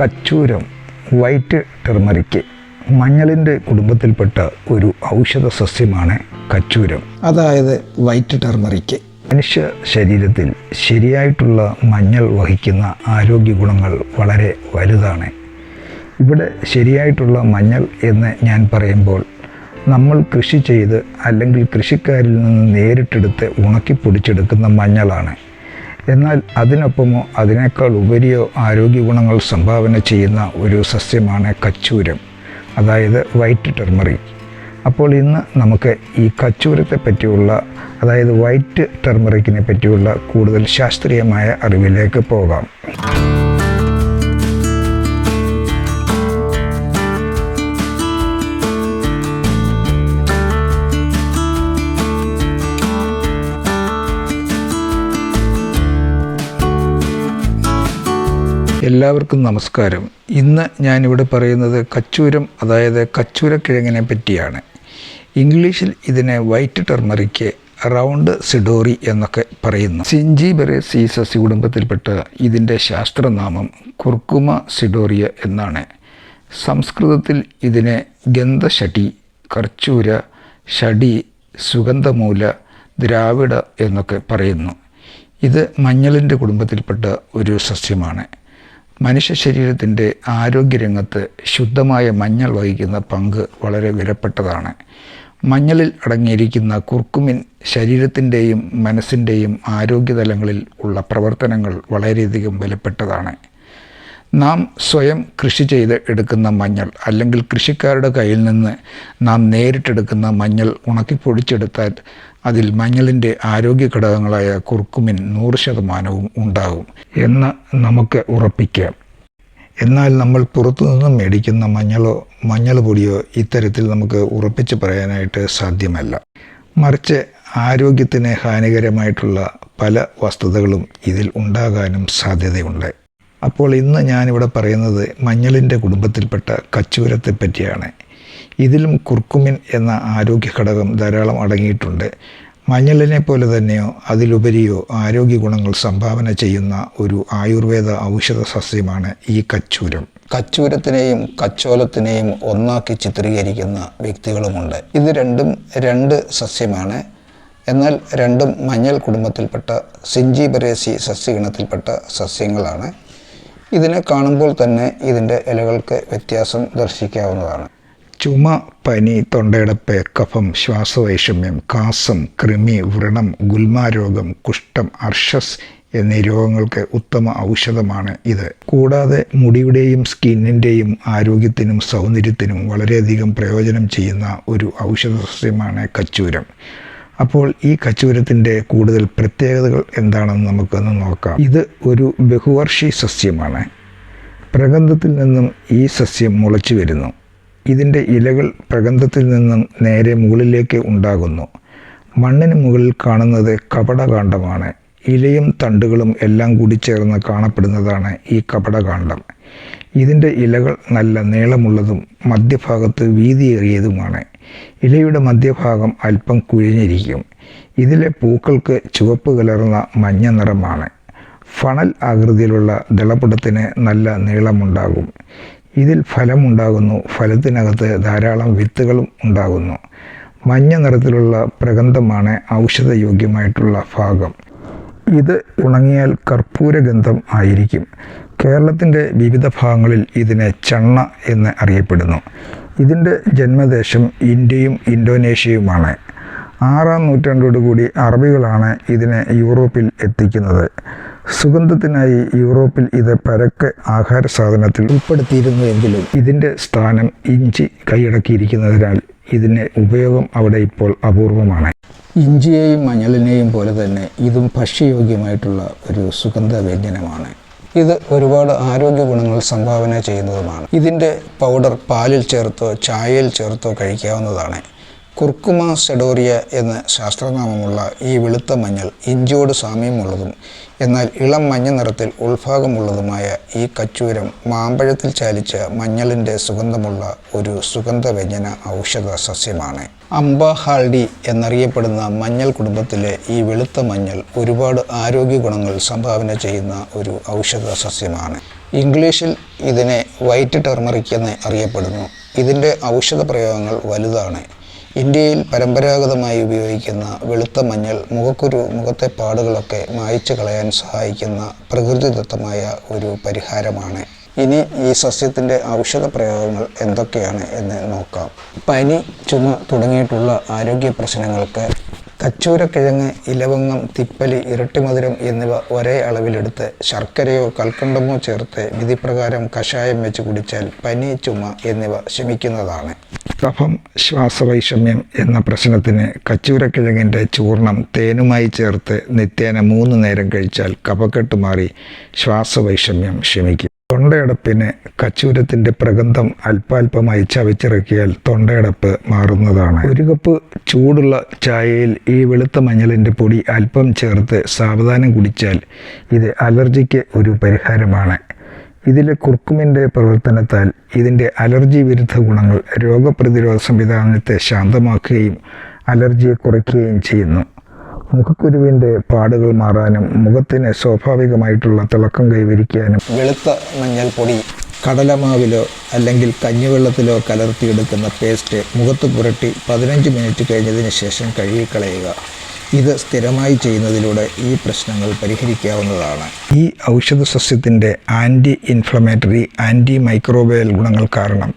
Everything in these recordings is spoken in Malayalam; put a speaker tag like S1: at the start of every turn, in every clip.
S1: കച്ചൂരം വൈറ്റ് ടെർമറിക്ക് മഞ്ഞളിന്റെ കുടുംബത്തിൽപ്പെട്ട ഒരു ഔഷധ സസ്യമാണ് കച്ചൂരം. അതായത് വൈറ്റ് ടെർമറിക്ക്. മനുഷ്യ ശരീരത്തിൽ ശരിയായിട്ടുള്ള മഞ്ഞൾ വഹിക്കുന്ന ആരോഗ്യ ഗുണങ്ങൾ വളരെ വലുതാണ്. ഇവിടെ ശരിയായിട്ടുള്ള മഞ്ഞൾ എന്ന് ഞാൻ പറയുമ്പോൾ നമ്മൾ കൃഷി ചെയ്ത് അല്ലെങ്കിൽ കൃഷിക്കാരിൽ നിന്ന് നേരിട്ടെടുത്ത് ഉണക്കി പൊടിച്ചെടുക്കുന്ന മഞ്ഞളാണ്. എന്നാൽ അതിനൊപ്പമോ അതിനേക്കാൾ ഉപരിയോ ആരോഗ്യ ഗുണങ്ങൾ സംഭാവന ചെയ്യുന്ന ഒരു സസ്യമാണ് കച്ചൂരം അതായത് വൈറ്റ് ടെർമറിക് അപ്പോൾ ഇന്ന് നമുക്ക് ഈ കച്ചൂരത്തെ പറ്റിയുള്ള അതായത് വൈറ്റ് ടെർമറിക്കിനെ പറ്റിയുള്ള കൂടുതൽ ശാസ്ത്രീയമായ അറിവിലേക്ക് പോകാം. എല്ലാവർക്കും നമസ്കാരം. ഇന്ന് ഞാനിവിടെ പറയുന്നത് കച്ചൂരം അതായത് കച്ചൂരക്കിഴങ്ങിനെ പറ്റിയാണ്. ഇംഗ്ലീഷിൽ ഇതിനെ വൈറ്റ് ടെർമറിക്ക് റൗണ്ട് സിഡോറി എന്നൊക്കെ പറയുന്നു. സിഞ്ചിബെറെ സീ സസ്യ കുടുംബത്തിൽപ്പെട്ട ഇതിന്റെ ശാസ്ത്രനാമം കുർക്കുമ സിഡോറിയ എന്നാണ്. സംസ്കൃതത്തിൽ ഇതിനെ ഗന്ധഷടി കർച്ചൂര ഷടി സുഗന്ധമൂല ദ്രാവിഡ എന്നൊക്കെ പറയുന്നു. ഇത് മഞ്ഞളിന്റെ കുടുംബത്തിൽപ്പെട്ട ഒരു സസ്യമാണ്. മനുഷ്യ ശരീരത്തിന്റെ ആരോഗ്യരംഗത്ത് ശുദ്ധമായ മഞ്ഞൾ വഹിക്കുന്ന പങ്ക് വളരെ വിലപ്പെട്ടതാണ്. മഞ്ഞളിൽ അടങ്ങിയിരിക്കുന്ന കുർക്കുമിൻ ശരീരത്തിന്റെയും മനസ്സിന്റെയും ആരോഗ്യതലങ്ങളിൽ ഉള്ള പ്രവർത്തനങ്ങൾ വളരെയധികം വിലപ്പെട്ടതാണ്. നാം സ്വയം കൃഷി ചെയ്ത് എടുക്കുന്ന മഞ്ഞൾ അല്ലെങ്കിൽ കൃഷിക്കാരുടെ കയ്യിൽ നിന്ന് നാം നേരിട്ടെടുക്കുന്ന മഞ്ഞൾ ഉണക്കിപ്പൊടിച്ചെടുത്താൽ അതിൽ മഞ്ഞളിന്റെ ആരോഗ്യ ഘടകങ്ങളായ കുർക്കുമിൻ നൂറ് ശതമാനവും ഉണ്ടാകും എന്ന് നമുക്ക് ഉറപ്പിക്കാം. എന്നാൽ നമ്മൾ പുറത്തുനിന്നും മേടിക്കുന്ന മഞ്ഞളോ മഞ്ഞൾ പൊടിയോ ഇത്തരത്തിൽ നമുക്ക് ഉറപ്പിച്ച് പറയാനായിട്ട് സാധ്യമല്ല. മറിച്ച് ആരോഗ്യത്തിന് ഹാനികരമായിട്ടുള്ള പല വസ്തുതകളും ഇതിൽ ഉണ്ടാകാനും സാധ്യതയുണ്ട്. അപ്പോൾ ഇന്ന് ഞാനിവിടെ പറയുന്നത് മഞ്ഞളിന്റെ കുടുംബത്തിൽപ്പെട്ട കച്ചൂരത്തെ പറ്റിയാണ്. ഇതിലും കുർക്കുമിൻ എന്ന ആരോഗ്യ ഘടകം ധാരാളം അടങ്ങിയിട്ടുണ്ട്. മഞ്ഞളിനെ പോലെ തന്നെയോ അതിലുപരിയോ ആരോഗ്യ ഗുണങ്ങൾ സംഭാവന ചെയ്യുന്ന ഒരു ആയുർവേദ ഔഷധ സസ്യമാണ് ഈ കച്ചൂരം. കച്ചൂരത്തിനെയും കച്ചോലത്തിനെയും ഒന്നാക്കി ചിത്രീകരിക്കുന്ന വ്യക്തികളുമുണ്ട്. ഇത് രണ്ടും രണ്ട് സസ്യമാണ്. എന്നാൽ രണ്ടും മഞ്ഞൾ കുടുംബത്തിൽപ്പെട്ട സിഞ്ചിബറേസി സസ്യഗണത്തിൽപ്പെട്ട സസ്യങ്ങളാണ്. ഇതിനെ കാണുമ്പോൾ തന്നെ ഇതിന്റെ ഇലകൾക്ക് വ്യത്യാസം ദർശിക്കാവുന്നതാണ്. ചുമ പനി തൊണ്ടയടപ്പ് കഫം ശ്വാസവൈഷമ്യം കാസം കൃമി വ്രണം ഗുൽമാരോഗം കുഷ്ഠം അർഷസ് എന്നീ രോഗങ്ങൾക്ക് ഉത്തമ ഔഷധമാണ് ഇത്. കൂടാതെ മുടിയുടെയും സ്കിന്നിന്റെയും ആരോഗ്യത്തിനും സൗന്ദര്യത്തിനും വളരെയധികം പ്രയോജനം ചെയ്യുന്ന ഒരു ഔഷധ സസ്യമാണ് കച്ചൂരം. അപ്പോൾ ഈ കച്ചൂരത്തിന്റെ കൂടുതൽ പ്രത്യേകതകൾ എന്താണെന്ന് നമുക്കൊന്ന് നോക്കാം. ഇത് ഒരു ബഹുവർഷി സസ്യമാണ്. പ്രകന്ധത്തിൽ നിന്നും ഈ സസ്യം മുളച്ചു വരുന്നു. ഇതിന്റെ ഇലകൾ പ്രകന്ധത്തിൽ നിന്നും നേരെ മുകളിലേക്ക് ഉണ്ടാകുന്നു. മണ്ണിന് മുകളിൽ കാണുന്നത് കപടകാന്ഡമാണ് ഇലയും തണ്ടുകളും എല്ലാം കൂടി ചേർന്ന് കാണപ്പെടുന്നതാണ് ഈ കപടകാന്ഡം ഇതിന്റെ ഇലകൾ നല്ല നീളമുള്ളതും മധ്യഭാഗത്ത് വീതിയേറിയതുമാണ്. ഇലയുടെ മധ്യഭാഗം അല്പം കുഴിഞ്ഞിരിക്കും. ഇതിലെ പൂക്കൾക്ക് ചുവപ്പ് കലർന്ന മഞ്ഞ നിറമാണ്. ഫണൽ ആകൃതിയിലുള്ള ദളപടത്തിന് നല്ല നീളമുണ്ടാകും. ഇതിൽ ഫലമുണ്ടാകുന്നു. ഫലത്തിനകത്ത് ധാരാളം വിത്തുകളും ഉണ്ടാകുന്നു. മഞ്ഞ നിറത്തിലുള്ള പ്രഗന്ധമാണ് ഔഷധയോഗ്യമായിട്ടുള്ള ഭാഗം. ഇത് ഉണങ്ങിയാൽ കർപ്പൂരഗന്ധം ആയിരിക്കും. കേരളത്തിന്റെ വിവിധ ഭാഗങ്ങളിൽ ഇതിനെ ചണ്ണ എന്ന് അറിയപ്പെടുന്നു. ഇതിന്റെ ജന്മദേശം ഇന്ത്യയും ഇന്തോനേഷ്യയുമാണ്. ആറാം നൂറ്റാണ്ടോടുകൂടി അറബികളാണ് ഇതിനെ യൂറോപ്പിൽ എത്തിക്കുന്നത്. സുഗന്ധത്തിനായി യൂറോപ്പിൽ ഇത് പരക്കെ ആഹാര സാധനത്തിൽ ഉൾപ്പെടുത്തിയിരുന്നു എങ്കിലും ഇതിന്റെ സ്ഥാനം ഇഞ്ചി കൈയടക്കിയിരിക്കുന്നതിനാൽ ഇതിന്റെ ഉപയോഗം അവിടെ ഇപ്പോൾ അപൂർവമാണ്. ഇഞ്ചിയെയും മഞ്ഞളിനെയും പോലെ തന്നെ ഇതും ഭക്ഷ്യയോഗ്യമായിട്ടുള്ള ഒരു സുഗന്ധ വ്യഞ്ജനമാണ് ഇത് ഒരുപാട് ആരോഗ്യ ഗുണങ്ങൾ സംഭാവന ചെയ്യുന്നതുമാണ്. ഇതിന്റെ പൗഡർ പാലിൽ ചേർത്തോ ചായയിൽ ചേർത്തോ കഴിക്കാവുന്നതാണ്. കുർക്കുമ സെഡോറിയ എന്ന ശാസ്ത്രനാമമുള്ള ഈ വെളുത്ത മഞ്ഞൾ ഇഞ്ചിയോട് സാമ്യമുള്ളതും എന്നാൽ ഇളം മഞ്ഞ നിറത്തിൽ ഉൾഭാഗമുള്ളതുമായ ഈ കച്ചൂരം മാമ്പഴത്തിൽ ചാലിച്ച മഞ്ഞളിന്റെ സുഗന്ധമുള്ള ഒരു സുഗന്ധവ്യഞ്ജന ഔഷധ സസ്യമാണ്. അംബ ഹാൾഡി എന്നറിയപ്പെടുന്ന മഞ്ഞൾ കുടുംബത്തിലെ ഈ വെളുത്ത മഞ്ഞൾ ഒരുപാട് ആരോഗ്യ ഗുണങ്ങൾ സംഭാവന ചെയ്യുന്ന ഒരു ഔഷധ സസ്യമാണ്. ഇംഗ്ലീഷിൽ ഇതിനെ വൈറ്റ് ടെർമറിക് എന്ന് അറിയപ്പെടുന്നു. ഇതിന്റെ ഔഷധ പ്രയോഗങ്ങൾ വലുതാണ്. ഇന്ത്യയിൽ പരമ്പരാഗതമായി ഉപയോഗിക്കുന്ന വെളുത്ത മഞ്ഞൾ മുഖക്കുരു മുഖത്തെ പാടുകളൊക്കെ മായ്ച്ചു കളയാൻ സഹായിക്കുന്ന പ്രകൃതിദത്തമായ ഒരു പരിഹാരമാണ്. ഇനി ഈ സസ്യത്തിന്റെ ഔഷധ പ്രയോഗങ്ങൾ എന്തൊക്കെയാണ് എന്ന് നോക്കാം. പനി ചുമ തുടങ്ങിയിട്ടുള്ള ആരോഗ്യ പ്രശ്നങ്ങൾക്ക് കച്ചൂരക്കിഴങ്ങ് ഇലവങ്ങം തിപ്പലി ഇരട്ടിമധുരം എന്നിവ ഒരേ അളവിലെടുത്ത് ശർക്കരയോ കൽക്കണ്ടമോ ചേർത്ത് വിധിപ്രകാരം കഷായം വെച്ച് കുടിച്ചാൽ പനി ചുമ എന്നിവ ശമിക്കുന്നതാണ്. കഫം ശ്വാസവൈഷമ്യം എന്ന പ്രശ്നത്തിന് കച്ചൂരക്കിഴങ്ങിന്റെ ചൂർണം തേനുമായി ചേർത്ത് നിത്യേന മൂന്ന് നേരം കഴിച്ചാൽ കഫക്കെട്ട് മാറി ശ്വാസവൈഷമ്യം ക്ഷമിക്കും. തൊണ്ടയടപ്പിന് കച്ചൂരത്തിന്റെ പ്രഗന്ധം അല്പാൽപമായി ചവച്ചിറക്കിയാൽ തൊണ്ടയടപ്പ് മാറുന്നതാണ്. ഒരു കപ്പ് ചൂടുള്ള ചായയിൽ ഈ വെളുത്ത മഞ്ഞളിന്റെ പൊടി അല്പം ചേർത്ത് സാവധാനം കുടിച്ചാൽ ഇത് അലർജിക്ക് ഒരു പരിഹാരമാണ്. ഇതിലെ കുർക്കുമിന്റെ പ്രവർത്തനത്താൽ ഇതിന്റെ അലർജി വിരുദ്ധ ഗുണങ്ങൾ രോഗപ്രതിരോധ സംവിധാനത്തെ ശാന്തമാക്കുകയും അലർജിയെ കുറയ്ക്കുകയും ചെയ്യുന്നു. മുഖക്കുരുവിന്റെ പാടുകൾ മാറാനും മുഖത്തിന് സ്വാഭാവികമായിട്ടുള്ള തിളക്കം കൈവരിക്കാനും വെളുത്ത മഞ്ഞൾപ്പൊടി കടലമാവിലോ അല്ലെങ്കിൽ കഞ്ഞിവെള്ളത്തിലോ കലർത്തിയെടുക്കുന്ന പേസ്റ്റ് മുഖത്ത് പുരട്ടി പതിനഞ്ച് മിനിറ്റ് കഴിഞ്ഞതിന് ശേഷം കഴുകിക്കളയുക. ഇത് സ്ഥിരമായി ചെയ്യുന്നതിലൂടെ ഈ പ്രശ്നങ്ങൾ പരിഹരിക്കാവുന്നതാണ്. ഈ ഔഷധ സസ്യത്തിന്റെ ആന്റി ഇൻഫ്ലമേറ്ററി ആന്റി മൈക്രോബയൽ ഗുണങ്ങൾ കാരണം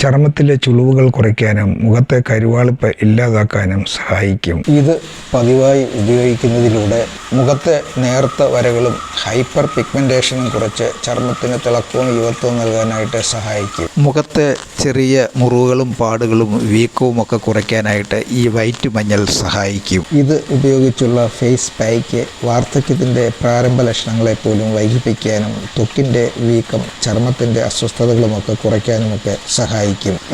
S1: ചർമ്മത്തിലെ ചുളിവുകൾ കുറയ്ക്കാനും മുഖത്തെ കരുവാളിപ്പ് ഇല്ലാതാക്കാനും സഹായിക്കും. ഇത് പതിവായി ഉപയോഗിക്കുന്നതിലൂടെ മുഖത്തെ നേർത്ത വരകളും ഹൈപ്പർ പിഗ്മെന്റേഷനും കുറച്ച് ചർമ്മത്തിന് തിളക്കവും യുവത്വവും നൽകാനായിട്ട് സഹായിക്കും. മുഖത്തെ ചെറിയ മുറിവുകളും പാടുകളും വീക്കവും ഒക്കെ കുറയ്ക്കാനായിട്ട് ഈ വൈറ്റ് മഞ്ഞൾ സഹായിക്കും. ഇത് ഉപയോഗിച്ചുള്ള ഫേസ് പായ്ക്ക് വാർദ്ധക്യത്തിന്റെ പ്രാരംഭ ലക്ഷണങ്ങളെ പോലും വൈകിപ്പിക്കാനും ത്വക്കിന്റെ വീക്കം ചർമ്മത്തിന്റെ അസ്വസ്ഥതകളുമൊക്കെ കുറയ്ക്കാനുമൊക്കെ സഹായിക്കും.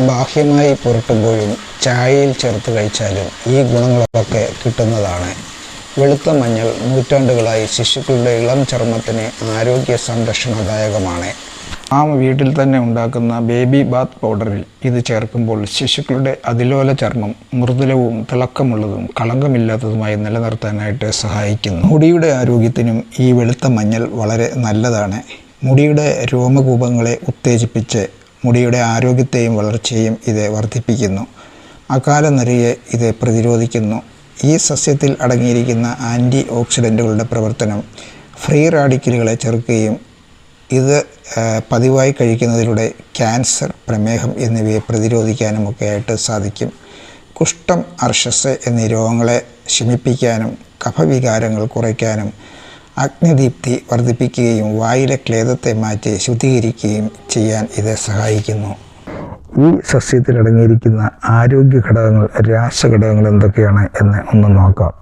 S1: ബാഹ്യമായി പുരട്ടുമ്പോഴും ചായയിൽ ചേർത്ത് കഴിച്ചാലും ഈ ഗുണങ്ങളൊക്കെ കിട്ടുന്നതാണ്. വെളുത്ത മഞ്ഞൾ നൂറ്റാണ്ടുകളായി ശിശുക്കളുടെ ഇളം ചർമ്മത്തിന് ആരോഗ്യ സംരക്ഷണദായകമാണ്. ആ വീട്ടിൽ തന്നെ ഉണ്ടാക്കുന്ന ബേബി ബാത്ത് പൗഡറിൽ ഇത് ചേർക്കുമ്പോൾ ശിശുക്കളുടെ അതിലോല ചർമ്മം മൃദുലവും തിളക്കമുള്ളതും കളങ്കമില്ലാത്തതുമായി നിലനിർത്താനായിട്ട് സഹായിക്കുന്നു. മുടിയുടെ ആരോഗ്യത്തിനും ഈ വെളുത്ത മഞ്ഞൾ വളരെ നല്ലതാണ്. മുടിയുടെ രോമകൂപങ്ങളെ ഉത്തേജിപ്പിച്ച് മുടിയുടെ ആരോഗ്യത്തെയും വളർച്ചയെയും ഇത് വർദ്ധിപ്പിക്കുന്നു. അകാല നിരയെ ഇത് പ്രതിരോധിക്കുന്നു. ഈ സസ്യത്തിൽ അടങ്ങിയിരിക്കുന്ന ആന്റി ഓക്സിഡന്റുകളുടെ പ്രവർത്തനം ഫ്രീ റാഡിക്കലുകളെ ചെറുക്കുകയും ഇത് പതിവായി കഴിക്കുന്നതിലൂടെ ക്യാൻസർ പ്രമേഹം എന്നിവയെ പ്രതിരോധിക്കാനുമൊക്കെ ആയിട്ട് സാധിക്കും. കുഷ്ഠം അർഷസ് എന്നീ രോഗങ്ങളെ ശമിപ്പിക്കാനും കഫവികാരങ്ങൾ കുറയ്ക്കാനും അഗ്നിദീപ്തി വർദ്ധിപ്പിക്കുകയും വായിലെ ക്ലേദത്തെ മാറ്റി ശുദ്ധീകരിക്കുകയും ചെയ്യാൻ ഇത് സഹായിക്കുന്നു. ഈ സസ്യത്തിൽ അടങ്ങിയിരിക്കുന്ന ആരോഗ്യ ഘടകങ്ങൾ രാസഘടകങ്ങൾ എന്തൊക്കെയാണ് എന്ന് ഒന്ന് നോക്കാം.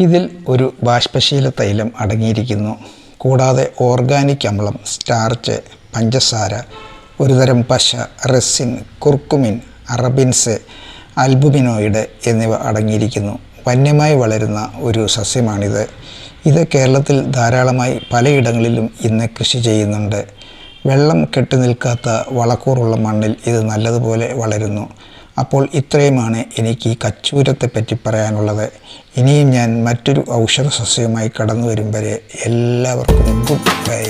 S1: ഇതിൽ ഒരു ബാഷ്പശീല തൈലം അടങ്ങിയിരിക്കുന്നു. കൂടാതെ ഓർഗാനിക് അമ്ലം സ്റ്റാർച്ച് പഞ്ചസാര ഒരുതരം പശ റെസിൻ കുർക്കുമിൻ അറബിൻസ് അൽബുമിനോയിഡ് എന്നിവ അടങ്ങിയിരിക്കുന്നു. വന്യമായി വളരുന്ന ഒരു സസ്യമാണിത്. ഇത് കേരളത്തിൽ ധാരാളമായി പലയിടങ്ങളിലും ഇന്ന് കൃഷി ചെയ്യുന്നുണ്ട്. വെള്ളം കെട്ടി നിൽക്കാത്ത വളക്കൂറുള്ള മണ്ണിൽ ഇത് നല്ലതുപോലെ വളരുന്നു. അപ്പോൾ ഇത്രയുമാണ് എനിക്ക് ഈ കച്ചൂരത്തെ പറ്റി പറയാനുള്ളത്. ഇനിയും ഞാൻ മറ്റൊരു ഔഷധ സസ്യവുമായി കടന്നു വരും വരെ എല്ലാവർക്കും ഗുഡ് ബൈ.